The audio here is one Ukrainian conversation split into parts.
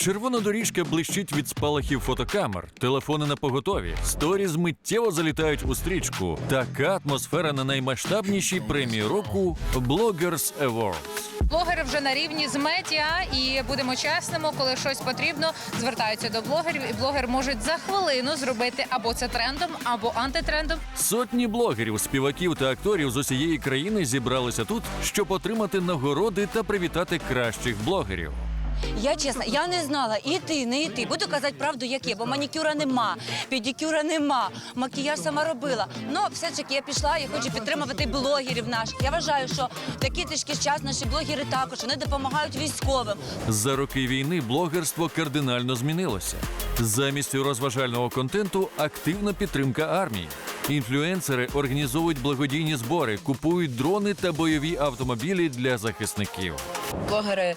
Червона доріжка блищить від спалахів фотокамер, телефони на поготові, сторіз миттєво залітають у стрічку. Така атмосфера на наймасштабнішій премії року Bloggers Awards. Блогери вже на рівні з медіа, і будемо чесними, коли щось потрібно, звертаються до блогерів, і блогер можуть за хвилину зробити або це трендом, або антитрендом. Сотні блогерів, співаків та акторів з усієї країни зібралися тут, щоб отримати нагороди та привітати кращих блогерів. Я чесно, я не знала, іти, не йти. Буду казати правду, як є, бо манікюра нема, педикюра нема, макіяж сама робила. Ну, все ж таки я пішла і хочу підтримувати блогерів наших. Я вважаю, що в такий тяжкий час наші блогери також вони допомагають військовим. За роки війни блогерство кардинально змінилося. Замість розважального контенту активна підтримка армії. Інфлюенсери організовують благодійні збори, купують дрони та бойові автомобілі для захисників. блогери.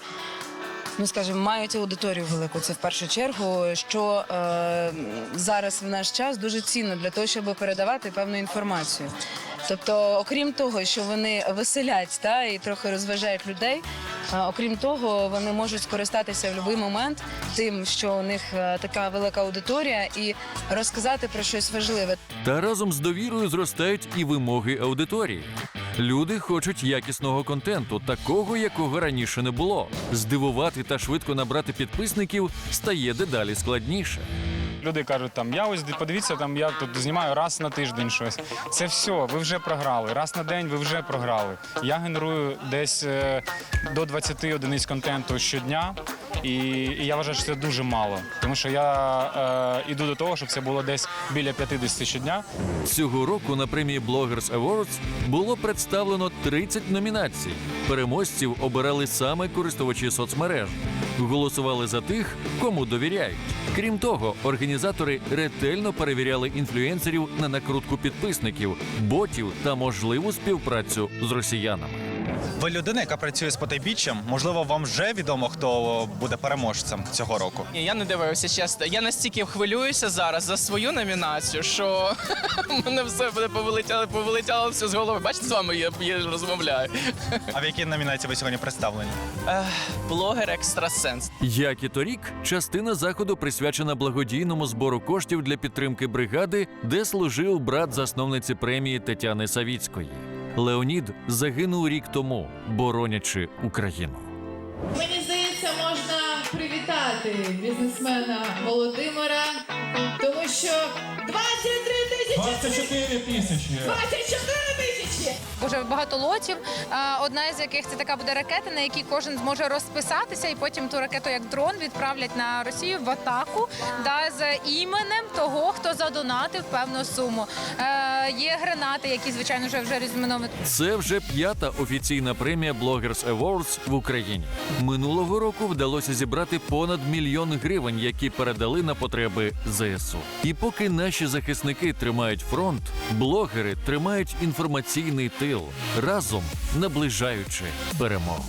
Ну, скажімо, мають аудиторію велику. Це в першу чергу, що е, зараз в наш час дуже цінно для того, щоб передавати певну інформацію. Тобто, окрім того, що вони веселять та і трохи розважають людей. е, Окрім того, вони можуть скористатися в будь-який момент тим, що у них е, така велика аудиторія, і розказати про щось важливе. Та разом з довірою зростають і вимоги аудиторії. Люди хочуть якісного контенту, такого, якого раніше не було. Здивувати та швидко набрати підписників стає дедалі складніше. Люди кажуть, там я ось подивіться, там я тут знімаю раз на тиждень щось. Це все, ви вже програли. Раз на день ви вже програли. Я генерую десь е, до 20 одиниць контенту щодня, і, і я вважаю, що це дуже мало. Тому що я е, іду до того, щоб це було десь біля 50 щодня. Цього року на премії Bloggers Awards було представлено 30 номінацій. Переможців обирали саме користувачі соцмереж. Голосували за тих, кому довіряють. Крім того, організатори ретельно перевіряли інфлюенсерів на накрутку підписників, ботів та можливу співпрацю з росіянами. Ви людина, яка працює з потайбіччям. Можливо, вам вже відомо, хто буде переможцем цього року. Ні, я не дивився чесно. Я настільки хвилююся зараз за свою номінацію, що мене все буде повилетяло, повилетяло все з голови. Бачите, з вами я, я розмовляю. А в якій номінації ви сьогодні представлені? Ех, Блогер екстрасенс. Як і торік, частина заходу присвячена благодійному збору коштів для підтримки бригади, де служив брат засновниці премії Тетяни Савіцької. Леонід загинув рік тому, боронячи Україну. Мені здається, можна привітати бізнесмена Володимира, тому що 23 тисячі 24 тисячі. 24 тисячі! Уже багато лотів. Одна із яких це така буде ракета, на якій кожен зможе розписатися, і потім ту ракету як дрон відправлять на Росію в атаку да, з іменем того, хто задонатив певну суму. Е, є гранати, які звичайно вже вже розміновані. Це вже п'ята офіційна премія Bloggers Awards в Україні. Минулого року вдалося зібрати понад мільйон гривень, які передали на потреби ЗСУ. І поки наші захисники тримають фронт, блогери тримають інформаційний тил разом наближаючи перемогу.